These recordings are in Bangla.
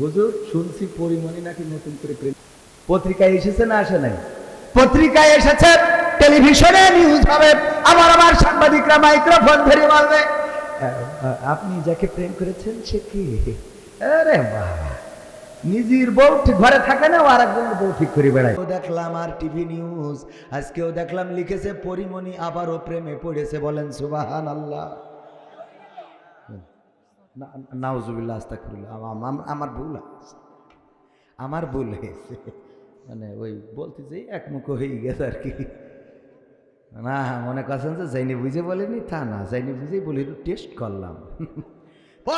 হুজুর, শুনছি পরিমণি নাকি নতুন করে প্রেম পত্রিকায় এসেছে না আসে নাই? পত্রিকায় এসেছে, টেলিভিশনে নিউজ হবে। আমার সাংবাদিকরা মাইক্রোফোন ধরে বলবে আপনি যাকে প্রেম করেছেন সে কি? আরে নিজের বউ ঠিক ঘরে থাকে না আর একজনের বউ ঠিক করে বেড়ায়। দেখলাম আর টিভি নিউজ আজকেও দেখলাম লিখেছে, পরিমণি আবারও প্রেমে পড়েছে, বলেন সুবাহান আল্লাহ নাউজুবিল্লাহ আস্তাকুল্লাহ আমার ভুল আছে আমার ভুল হয়েছে। মানে ওই বলতে যে একমুখ হয়ে গেছে আর কি। না, মনে করছেন যে যাইনি বুঝে বলেনি? তা না, যাইনি বুঝেই বলি টেস্ট করলাম।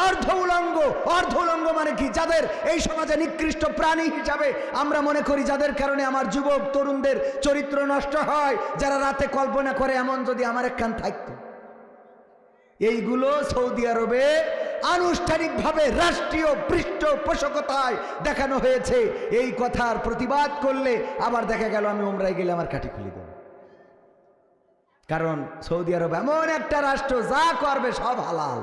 অর্ধ উলঙ্গ অর্ধ উলঙ্গ মানে কি? যাদের এই সমাজে নিকৃষ্ট প্রাণী হিসাবে আমরা মনে করি, যাদের কারণে আমার যুবক, তরুণদের চরিত্র নষ্ট হয়, যারা রাতে কল্পনা করে এমন যদি আমার একখান থাকতো। এইগুলো সৌদি আরবে আনুষ্ঠানিকভাবে রাষ্ট্রীয় পৃষ্ঠপোষকতায় দেখানো হয়েছে। এই কথার প্রতিবাদ করলে আবার দেখা গেল আমি ওমরাই গেলে আমার কাঠি খুলে দেব। কারণ সৌদি আরব এমন একটা রাষ্ট্র, যা করবে সব হালাল।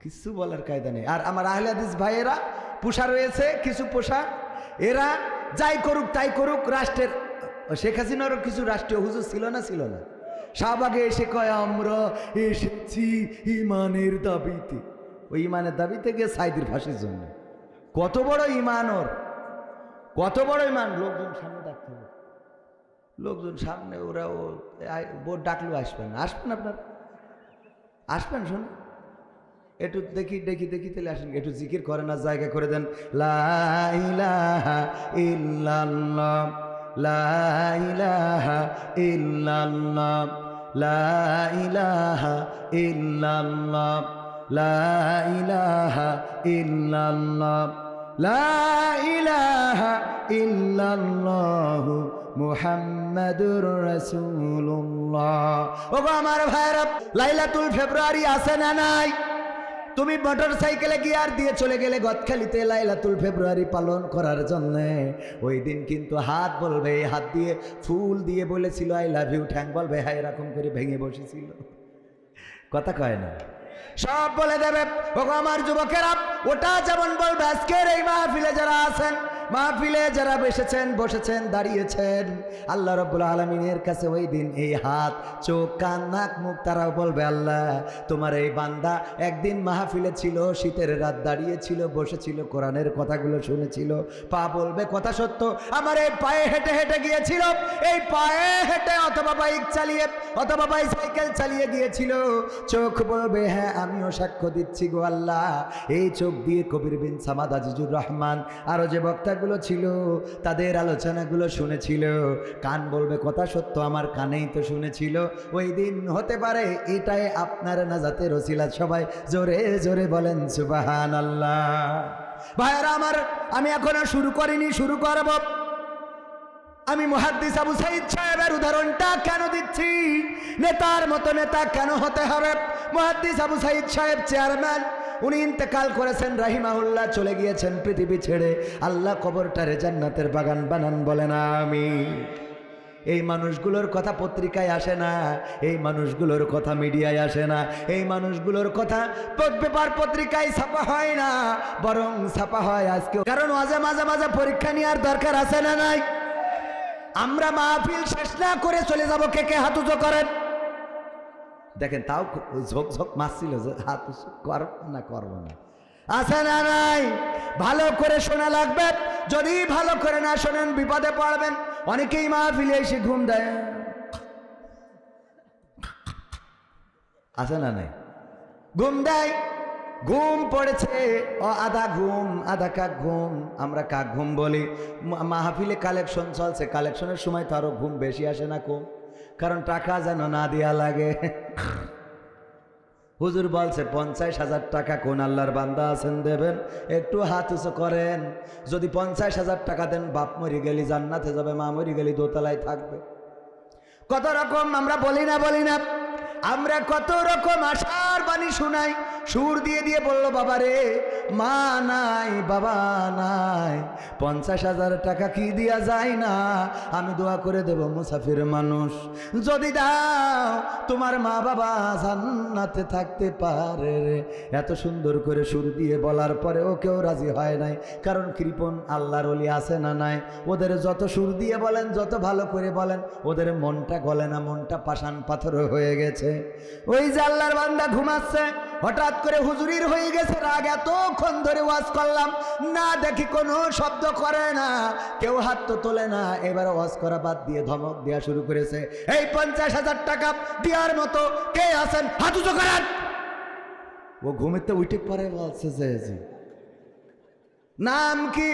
কিছু বলার কায়দা নেই। আর আমার আহলাদিস ভাইয়েরা, পোষা রয়েছে কিছু পোষা। এরা যাই করুক তাই করুক, রাষ্ট্রের, শেখ হাসিনারও কিছু রাষ্ট্রীয় হুজুর ছিল না ছিল না। শাহবাগে এসে কয়, আমরা এসেছি ইমানের দাবিতে। ওই ইমানের দাবিতে গিয়ে সাইদির ফাঁসির জন্য। কত বড় ইমান ওর! কত বড় ইমান লোকজন সামনে ডাকতে হবে। লোকজন সামনে, ওরা ও বোর্ড ডাকলেও আসবেন আসবেন আপনার? আসবেন, শুনুন। একটু দেখি দেখি দেখি, তাহলে আসেন। একটু জিকির করে না জায়গা করে দেন। লাইলাহা ইল্লাল্লাহ। লাইলাহা ইল্লাল্লাহ লাইলাহা ইল্লাল্লাহ লাইলাহা ইল্লাল্লাহ লাইলাহা ইল্লাল্লাহ মুহাম্মাদুর রাসূলুল্লাহ। ওগো আমার ভাইরা লাইলাতুল ফেব্রুয়ারি আছে না নাই? তুমি মোটর সাইকেলে গিয়ার দিয়ে চলে গেলে গদখালিতে লাইলাতুল ফেব্রুয়ারি পালন করার জন্য। ওই দিন কিন্তু হাত বলবে হাত দিয়ে ফুল দিয়ে বলেছিল আই লাভ ইউ ঠ্যাং বলবে হ্যাঁ এরকম করে ভেঙে বসেছিল। কথা কয় না। সব বলে দেবে, ওগো আমার যুবকেরা, ওটা যেমন বলবে, আজকের এই মাহফিলে যারা আছেন মাহফিলে যারা বসেছেন বসেছেন, দাঁড়িয়েছেন, আল্লাহ রব্বুল আলমিনের কাছে ওই দিন এই হাত, চোখ, কান, নাক, মুখ তারাও বলবে, আল্লাহ, তোমার এই বান্দা একদিন মাহফিলে ছিল, শীতের রাত দাঁড়িয়েছিল, বসেছিল, কোরআনের কথাগুলো শুনেছিল, পা বলবে কথা সত্য, আমার এই পায়ে হেঁটে হেঁটে গিয়েছিল, এই পায়ে হেঁটে অথবা বাইক চালিয়ে, অথবা বাইসাইকেল চালিয়ে গিয়েছিল, চোখ বলবে হ্যাঁ আমিও সাক্ষ্য দিচ্ছি গো আল্লাহ, এই চোখ দিয়ে কবির বিন সামাদ আজিজুর রহমান আরও যে বক্তাগুলো ছিল, তাদের আলোচনাগুলো শুনেছিল। কান বলবে, কথা সত্য আমার কানেই তো শুনেছিল। ওই দিন হতে পারে এটাই আপনার নাজাতের ওসিলা। সবাই জোরে জোরে বলেন সুবাহান আল্লাহ ভাইয়ারা আমার, আমি এখনও শুরু করিনি, শুরু করব। আমি মহাদ্দিস আবু সাইদ সাহেবের উদাহরণটা কেন দিচ্ছি? নেতার মতো নেতা কেন হতে হবে? মহাদ্দিস আবু সাইদ সাহেব চেয়ারম্যান উনি ইন্তেকাল করেছেন, রাহিমাহুল্লাহ চলে গিয়েছেন পৃথিবী ছেড়ে। আল্লাহ কবরটারে জান্নাতের বাগান বানান বলেন আমি এই মানুষগুলোর কথা পত্রিকায় আসে না, এই মানুষগুলোর কথা মিডিয়ায় আসে না, এই মানুষগুলোর কথা পেপার পত্রিকায় ছাপা হয় না, বরং ছাপা হয় আজকে কারণ মাঝে মাঝে মাঝে পরীক্ষা নেওয়ার দরকার আছে না নাই? আমরা মাহফিল শেষ না করে চলে যাব, কে কে হাত উঁচু করেন? দেখেন, তাও ঝোক ঝোক মারছিল যে, হাত করব না, করব না। আছে না নাই ভালো করে শোনা লাগবে? যদি ভালো করে না শোনেন, বিপদে পড়বেন। অনেকেই মাহফিলে এসে ঘুম দেয়। আছে না নাই ঘুম দেয়? ঘুম পড়েছে। ও আধা ঘুম, আধা কাক ঘুম, আমরা কাক ঘুম বলি। মাহফিলে কালেকশন চলছে। কালেকশনের সময় তো আরও ঘুম বেশি আসে না কম কারণ টাকা যেন না দেয়া লাগে। হুজুর বলছে, পঞ্চাশ হাজার টাকা কোন আল্লাহর বান্দা আছেন দেবেন? একটু হাত উঁচু করেন। যদি পঞ্চাশ হাজার টাকা দেন, বাপ মরি গেলি জান্নাতে যাবে, মা মরি গেলি দোতলায় থাকবে। কত রকম আমরা বলি না বলি না, আমরা কত রকম আশার বাণী শুনাই। সুর দিয়ে দিয়ে বলল বাবা রে মা নাই, বাবা নাই। পঞ্চাশ হাজার টাকা কি দিয়া যায় না? আমি দোয়া করে দেব মুসাফির মানুষ। যদি দাও, তোমার মা বাবা জান্নাতে থাকতে পারে রে। এত সুন্দর করে সুর দিয়ে বলার পরেও কেউ রাজি হয় নাই। কারণ কৃপন আল্লাহর অলি আছে না নাই? ওদের যত সুর দিয়ে বলেন, যত ভালো করে বলেন, ওদের মনটা গলে না, মনটা পাষাণ পাথর হয়ে গেছে। ওই যে আল্লাহর বান্দা ঘুমাচ্ছে হঠাৎ করে হুজুরির হয়ে গেছে রাগ, এতক্ষণ ধরে ওয়াজ করলাম, না দেখি কোনো শব্দ করে না, কেউ হাত তো তোলে না, এবার ওয়াজ করা বাদ দিয়ে ধমক দেওয়া শুরু করেছে। এই পঞ্চাশ হাজার টাকা দেওয়ার মতো কে আছেন? হাত উঁচু করান ও ঘুমেতে উঠে পরে বলছে যে নাম কি?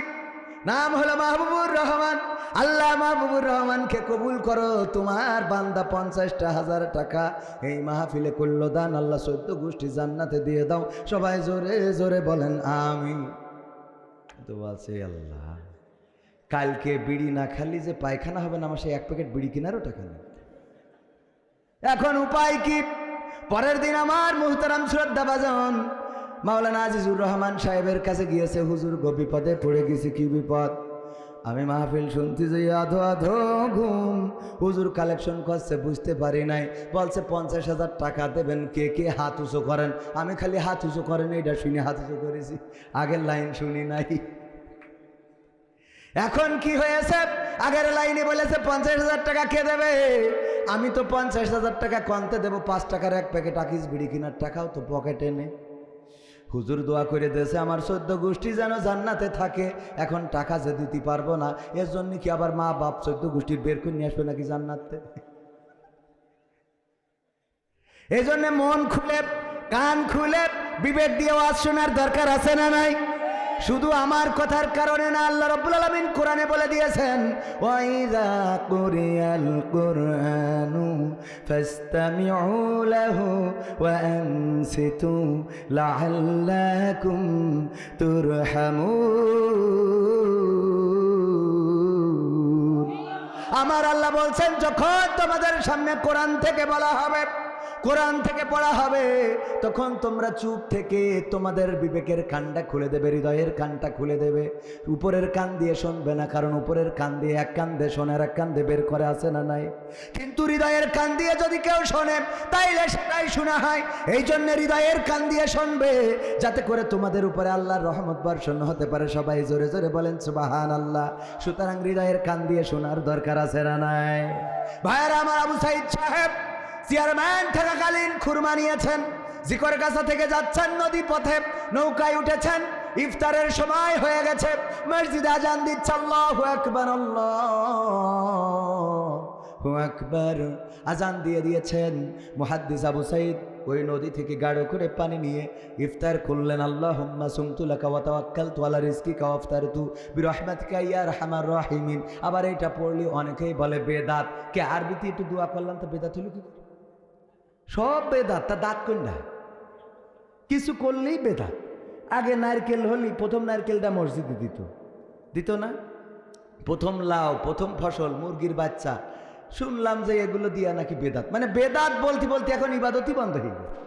নাম হলো মাহবুবুর রহমান। আল্লাহ মাহবুবুর রহমানকে কবুল করো। তোমার বান্দা পঞ্চাশটা হাজার টাকা এই মাহফিলে করল দান আল্লাহ সদ্য গোষ্ঠী জান্নাতে দিয়ে দাও। সবাই জোরে জোরে বলেন আমি তো বলছে, আল্লাহ, কালকে বিড়ি না খালি যে পায়খানা হবে না, আমার সেই এক প্যাকেট বিড়ি কেনারও টাকা নেই এখন উপায় কি? পরের দিন আমার মুহতারাম শ্রদ্ধা বাজন মাওলানা আজিজুর রহমান সাহেবের কাছে গিয়েছে, হুজুর গো বিপদে পড়ে গেছি, কি বিপদ? আমি মাহফিল শুনতে যাই আধো আধো ঘুম। হুজুর কালেকশন করছে, বুঝতে পারি নাই। বলছে, পঞ্চাশ হাজার টাকা দেবেন, কে কে হাত উঁচু করেন? আমি খালি হাত উঁচু করেন এটা শুনে হাত উঁচু করেছি। আগের লাইন শুনি নাই। এখন কি হয়েছে? আগের লাইনে বলেছে, পঞ্চাশ হাজার টাকা কে দেবে? আমি তো পঞ্চাশ হাজার টাকা কমতে দেবো, পাঁচ টাকার এক প্যাকেট আকিস বিড়ি কেনার টাকাও তো পকেটে নে হুজুর দোয়া করে দেশে আমার সদ্য গোষ্ঠী যেন জান্নাতে থাকে, এখন টাকা যে দিতে পারব না, এর জন্য কি আবার মা বাপ সদ্য গোষ্ঠীর বের করে নিয়ে আসবে নাকি জান্নাতে? এই মন খুলে, কান খুলে বিবেক দিয়ে ওয়াজ শোনার দরকার আছে না নাই? শুধু আমার কথার কারণে না, আল্লাহ রব্বুল আলামিন কোরআনে বলে দিয়েছেন আমার আল্লাহ বলছেন, যখন তোমাদের সামনে কোরআন থেকে বলা হবে কোরআন থেকে পড়া হবে, তখন তোমরা চুপ থেকে তোমাদের বিবেকের কানটা খুলে দেবে, হৃদয়ের কানটা খুলে দেবে। উপরের কান দিয়ে শুনবে না, কারণ উপরের কান দিয়ে এক কান দিয়ে শোনের এক কান দিয়ে বের করে আছে না নাই? কিন্তু হৃদয়ের কান দিয়ে যদি কেউ শোনে, তাইলে সেটাই শোনা হয়। এই জন্য হৃদয়ের কান দিয়ে শুনবে, যাতে করে তোমাদের উপরে আল্লাহর রহমত বর্ষণ হতে পারে। সবাই জোরে জোরে বলেন সুবাহান আল্লাহ সুতরাং হৃদয়ের কান দিয়ে শোনার দরকার আছে না নাই? ভাইয়েরা, আমার আবু সাইদ সাহেব চেয়ারম্যান থাকাকালীন খুরমা নিয়েছেন, জিকর কাছা থেকে যাচ্ছেন নদী পথে, নৌকায় উঠেছেন, ইফতারের সময় হয়ে গেছে, মসজিদে আজান দিচ্ছে আজান দিয়ে দিয়েছেন মুহাদ্দিস আবু সাইদ, ওই নদী থেকে গাঢ় করে পানি নিয়ে, ইফতার করলেন আল্লাহ ইয়া আরহামার রাহিমিন। আবার এটা পড়লে অনেকেই বলে, বেদাত। কে আরবিতে একটু দোয়া করলাম, তো বেদাত হলো কি? সব বেদাত, তা দাঁত কোনটা কিছু করলেই বেদাত। আগে নারকেল হলি, প্রথম নারকেলটা মসজিদে দিত। দিত না? প্রথম লাউ, প্রথম ফসল, মুরগির বাচ্চা। শুনলাম যে এগুলো দিয়া নাকি বেদাত। মানে বেদাত বলতে বলতে এখন ইবাদতই বন্ধ হয়ে গেছে।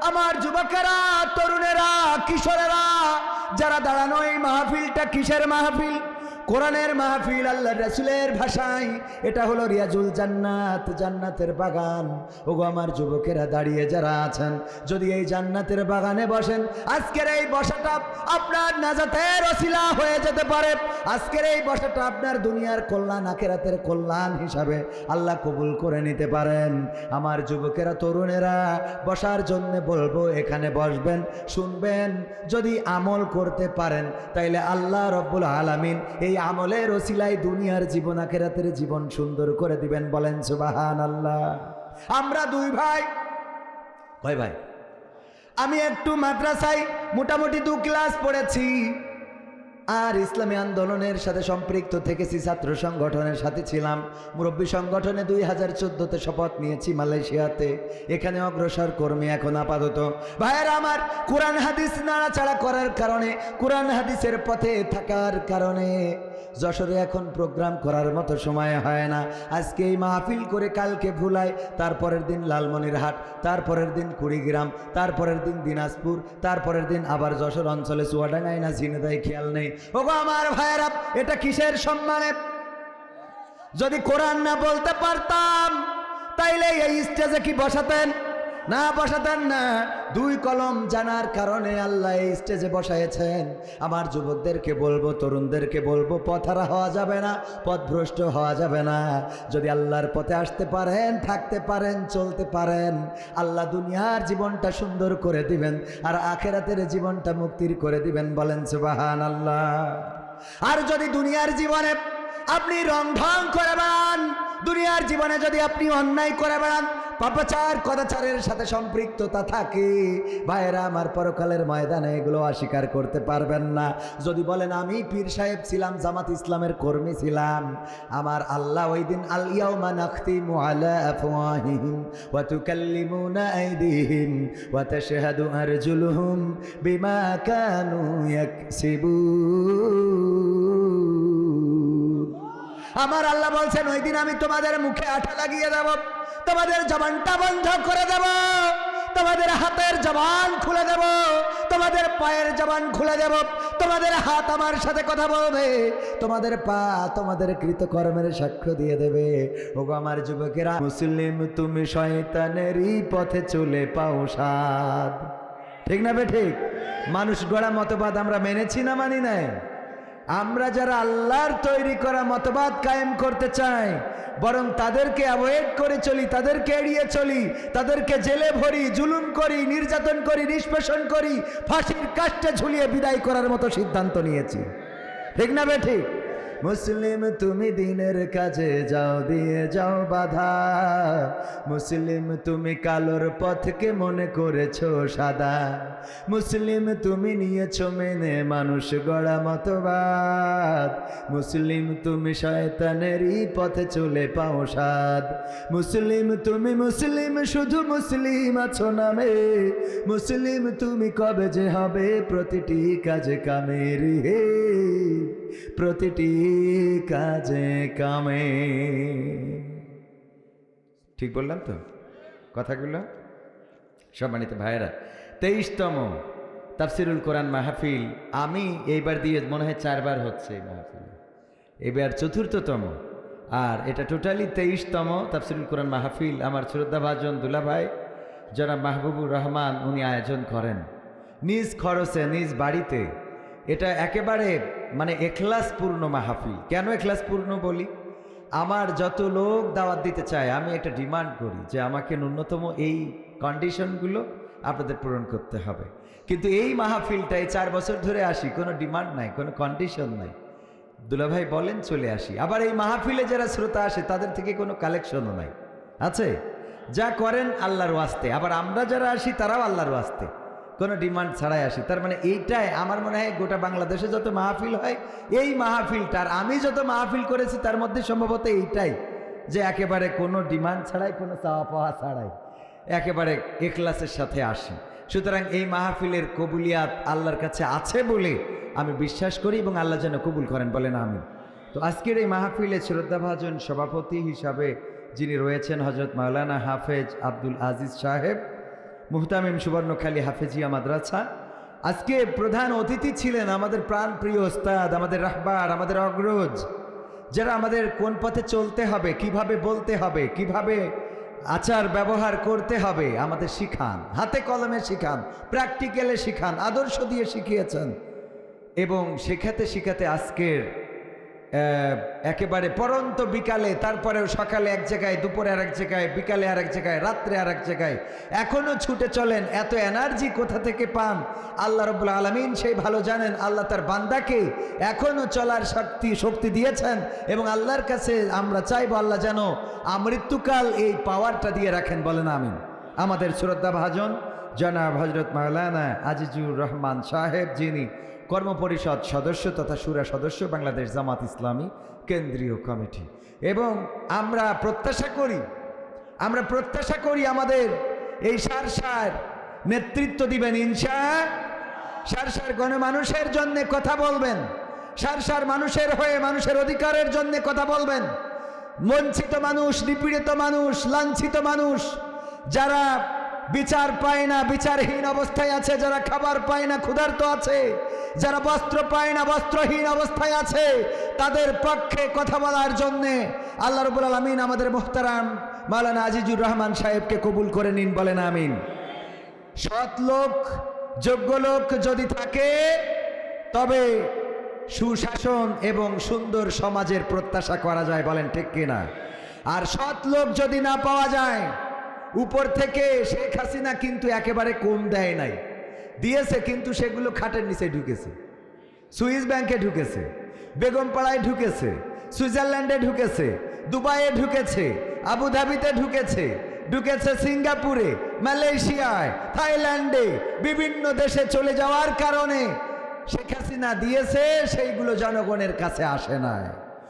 আমার যুবকেরা, তরুণেরা, কিশোরেরা, যারা দাঁড়ানো এই মাহফিলটা কিসের মাহফিল? কোরআনের মাহফিল আল্লাহ রসুলের ভাষায়। এটা হলো রিয়াজুল জান্নাত, জান্নাতের বাগান। ওগো আমার যুবকেরা, দাঁড়িয়ে যারা আছেন, যদি এই জান্নাতের বাগানে বসেন, আজকের এই বসাটা আপনার নাজাতের অশিলা হয়ে যেতে পারে। আজকের এই বসাটা আপনার দুনিয়ার কল্যাণ, আখেরাতের কল্যাণ হিসাবে আল্লাহ কবুল করে নিতে পারেন। আমার যুবকেরা, তরুণেরা, বসার জন্য বলব, এখানে বসবেন, শুনবেন। যদি আমল করতে পারেন, তাইলে আল্লাহ রব্বুল আলামিন এই আমলের ওসিলায় দুনিয়ার জীবন আখেরাতের জীবন সুন্দর করে দিবেন বলেন সুবাহান আল্লাহ আমরা দুই ভাই। কয় ভাই? আমি একটু মাদ্রাসায় মোটামুটি দু ক্লাস পড়েছি। আর ইসলামী আন্দোলনের সাথে সম্পৃক্ত থেকেছি ছাত্র সংগঠনের সাথে ছিলাম। মুরব্বী সংগঠনে দুই হাজার চোদ্দোতে শপথ নিয়েছি মালয়েশিয়াতে। এখানে অগ্রসর কর্মী এখন আপাতত। ভাইয়ের, আমার কোরআন হাদিস নাড়াচাড়া করার কারণে, কোরআন হাদিসের পথে থাকার কারণে যশোরে এখন প্রোগ্রাম করার মতো সময় হয় না। আজকে এই মাহফিল করে কালকে ভুলাই, তারপরের দিন লালমনিরহাট, তারপরের দিন কুড়িগ্রাম, তারপরের দিন দিনাজপুর, তারপরের দিন আবার যশোর অঞ্চলে চুয়াডাঙ্গায় না, ঝিনেদায় খেয়াল নেই। ওগো আমার ভাইয়েরা, এটা কিসের সম্মানে? যদি কোরআন না বলতে পারতাম, তাইলে এই স্টেজে কি বসাতেন? না বসাতেন না। দুই কলম জানার কারণে আল্লাহ এই স্টেজে বসাইছেন আমার যুবকদেরকে বলব, তরুণদেরকে বলব পথারা হওয়া যাবে না পথভ্রষ্ট হওয়া যাবে না। যদি আল্লাহর পথে আসতে পারেন, থাকতে পারেন, চলতে পারেন, আল্লাহ দুনিয়ার জীবনটা সুন্দর করে দিবেন, আর আখেরাতের জীবনটা মুক্তির করে দিবেন বলেন সুবাহান আল্লাহ আর যদি দুনিয়ার জীবনে আপনি রং ঢং করে বেড়ান, দুনিয়ার জীবনে যদি আপনি অন্যায় করে বেড়ান পাপাচার কদাচারের সাথে সম্পৃক্ততা থাকে। ভাইয়েরা, আমার পরকালের ময়দানে এগুলো অস্বীকার করতে পারবেন না। যদি বলেন, আমি পীর সাহেব ছিলাম, জামাত ইসলামের কর্মী ছিলাম। আমার আল্লাহ ওই দিন বিমা কানু আমার আল্লাহ বলছেন, ওই দিন আমি তোমাদের মুখে আঠা লাগিয়ে দেব। তোমাদের জবানটা বন্ধ করে দেব। তোমাদের হাতের জবান খুলে দেব। তোমাদের পায়ের জবান খুলে দেব। তোমাদের হাত আমার সাথে কথা বলবে। তোমাদের পা তোমাদের কৃতকর্মের সাক্ষ্য দিয়ে দেবে। ওগো আমার যুবকেরা, মুসলিম তুমি শয়তানেরই পথে চলে পাও সাদ ঠিক না বে ঠিক? মানুষ গড়া মতবাদ আমরা মেনেছি না মানি নাই? আমরা যারা আল্লাহর তৈরি করা মতবাদ কায়েম করতে চাই, বরং তাদেরকে অ্যাভয়েড করে চলি, তাদেরকে এড়িয়ে চলি, তাদেরকে জেলে ভরি, জুলুম করি, নির্যাতন করি, নিষ্পেষণ করি, ফাঁসির কাজটা ঝুলিয়ে বিদায় করার মতো সিদ্ধান্ত নিয়েছি। ঠিক না বে ঠিক মুসলিম তুমি দিনের কাজে যাও, দিয়ে যাও বাধা। মুসলিম তুমি কালোর পথকে মনে করেছ সাদা। মুসলিম তুমি নিয়েছো মেনে মানুষ গড়া মতবাদ। মুসলিম তুমি শয়তানেরই পথে চলে পাও সাদ। মুসলিম তুমি মুসলিম, শুধু মুসলিম আছো নামে। মুসলিম তুমি কবে যে হবে প্রতিটি কাজে কামের হে। প্রতিটি কাজে কামে। ঠিক বললাম তো? কথাগুলো? সম্মানিত ভাইয়েরা, তেইশতম তাফসিরুল কোরআন মাহফিল, আমি এইবার দিয়ে মনে হয় চারবার হচ্ছে মাহফিল। এবার চতুর্থতম, আর এটা টোটালি তেইশতম তাফসিরুল কোরআন মাহফিল আমার শ্রদ্ধাভাজন দুলাভাই, জনাব মাহবুবুর রহমান, উনি আয়োজন করেন। নিজ খরচে, নিজ বাড়িতে এটা একেবারে মানে এখলাসপূর্ণ মাহফিল। কেন এখলাসপূর্ণ বলি? আমার যত লোক দাওয়াত দিতে চায়, আমি এটা ডিমান্ড করি যে আমাকে ন্যূনতম এই কন্ডিশনগুলো আপনাদের পূরণ করতে হবে। কিন্তু এই মাহফিলটাই চার বছর ধরে আসি, কোনো ডিমান্ড নাই, কোনো কন্ডিশন নাই। দুলাভাই বলেন, চলে আসি। আবার এই মাহফিলে যারা শ্রোতা আসে, তাদের থেকে কোনো কালেকশনও নাই। আছে? যা করেন আল্লাহর ওয়াস্তে। আবার আমরা যারা আসি, তারাও আল্লাহর ওয়াস্তে। কোনো ডিমান্ড ছাড়াই আসি। তার মানে এইটাই আমার মনে হয় গোটা বাংলাদেশে যত মাহফিল হয়, এই মাহফিলটার আমি যত মাহফিল করেছি তার মধ্যে সম্ভবত এইটাই যে একেবারে কোনো ডিমান্ড ছাড়াই, কোনো চাওয়া পাওয়া ছাড়াই একেবারে এখলাসের সাথে আসি। সুতরাং এই মাহফিলের কবুলিয়াত আল্লাহর কাছে আছে বলে আমি বিশ্বাস করি এবং আল্লাহ যেন কবুল করেন, বলেন আমি তো আজকের এই মাহফিলে শ্রদ্ধাভাজন সভাপতি হিসাবে যিনি রয়েছেন হজরত মাওলানা হাফেজ আব্দুল আজিজ সাহেব মুহতামিম সুবর্ণখালী হাফেজিয়া মাদ্রাসা। আজকে প্রধান অতিথি ছিলেন আমাদের প্রাণপ্রিয় ওস্তাদ আমাদের রাহবার, আমাদের অগ্রজ। যারা আমাদের কোন পথে চলতে হবে, কীভাবে বলতে হবে, কীভাবে আচার ব্যবহার করতে হবে, আমাদের শিখান। হাতে কলমে শিখান, প্র্যাকটিক্যালে শিখান, আদর্শ দিয়ে শিখিয়েছেন। এবং শেখাতে শেখাতে আজকের একেবারে পরন্ত বিকালে, তারপরেও সকালে এক জায়গায়, দুপুরে আর এক জায়গায়, বিকালে আর এক জায়গায়, রাত্রে আর এক জায়গায়। এখনও ছুটে চলেন, এত এনার্জি কোথা থেকে পান? আল্লাহ রবুল্লা আলমিন সেই ভালো জানেন, আল্লাহ তার বান্দাকে এখনও চলার শক্তি শক্তি দিয়েছেন এবং আল্লাহর কাছে আমরা চাইব আল্লাহ যেন আমৃত্যুকাল এই পাওয়ারটা দিয়ে রাখেন, বলেন আমিন। আমাদের শ্রদ্ধা ভাজন জনাব হজরত মাওলানা আজিজুর রহমান সাহেব যিনি কর্মপরিষদ সদস্য তথা সুরা সদস্য বাংলাদেশ জামাত ইসলামী কেন্দ্রীয় কমিটি। এবং আমরা প্রত্যাশা করি, আমরা প্রত্যাশা করি আমাদের এই সার সার নেতৃত্ব দিবেন ইনশা, সার সার গণমানুষের জন্যে কথা বলবেন, সার সার মানুষের হয়ে মানুষের অধিকারের জন্য কথা বলবেন। বঞ্চিত মানুষ, নিপীড়িত মানুষ, লাঞ্ছিত মানুষ, যারা বিচার পায় না, বিচারহীন অবস্থায় আছে, যারা খাবার পায় না, ক্ষুধার্ত আছে, যারা বস্ত্র পায় না, বস্ত্রহীন অবস্থায় আছে, তাদের পক্ষে কথা বলার জন্যে আল্লাহ রবুল আলমিন আমাদের মোহতারাম মালানা আজিজুর রহমান সাহেবকে কবুল করে নিন, বলেন আমিন। সৎ লোক, যোগ্য লোক যদি থাকে, তবে সুশাসন এবং সুন্দর সমাজের প্রত্যাশা করা যায়, বলেন ঠিক কিনা? আর সৎ লোক যদি না পাওয়া যায় উপর থেকে শেখ হাসিনা কিন্তু একেবারে কম দেয় নাই। দিয়েছে কিন্তু সেগুলো খাটের নিচে ঢুকেছে। সুইস ব্যাংকে ঢুকেছে, বেগমপাড়ায় ঢুকেছে, সুইজারল্যান্ডে ঢুকেছে, দুবাইয়ে ঢুকেছে, আবুধাবিতে ঢুকেছে ঢুকেছে সিঙ্গাপুরে, মালয়েশিয়ায়, থাইল্যান্ডে, বিভিন্ন দেশে চলে যাওয়ার কারণে শেখ হাসিনা দিয়েছে, সেইগুলো জনগণের কাছে আসে না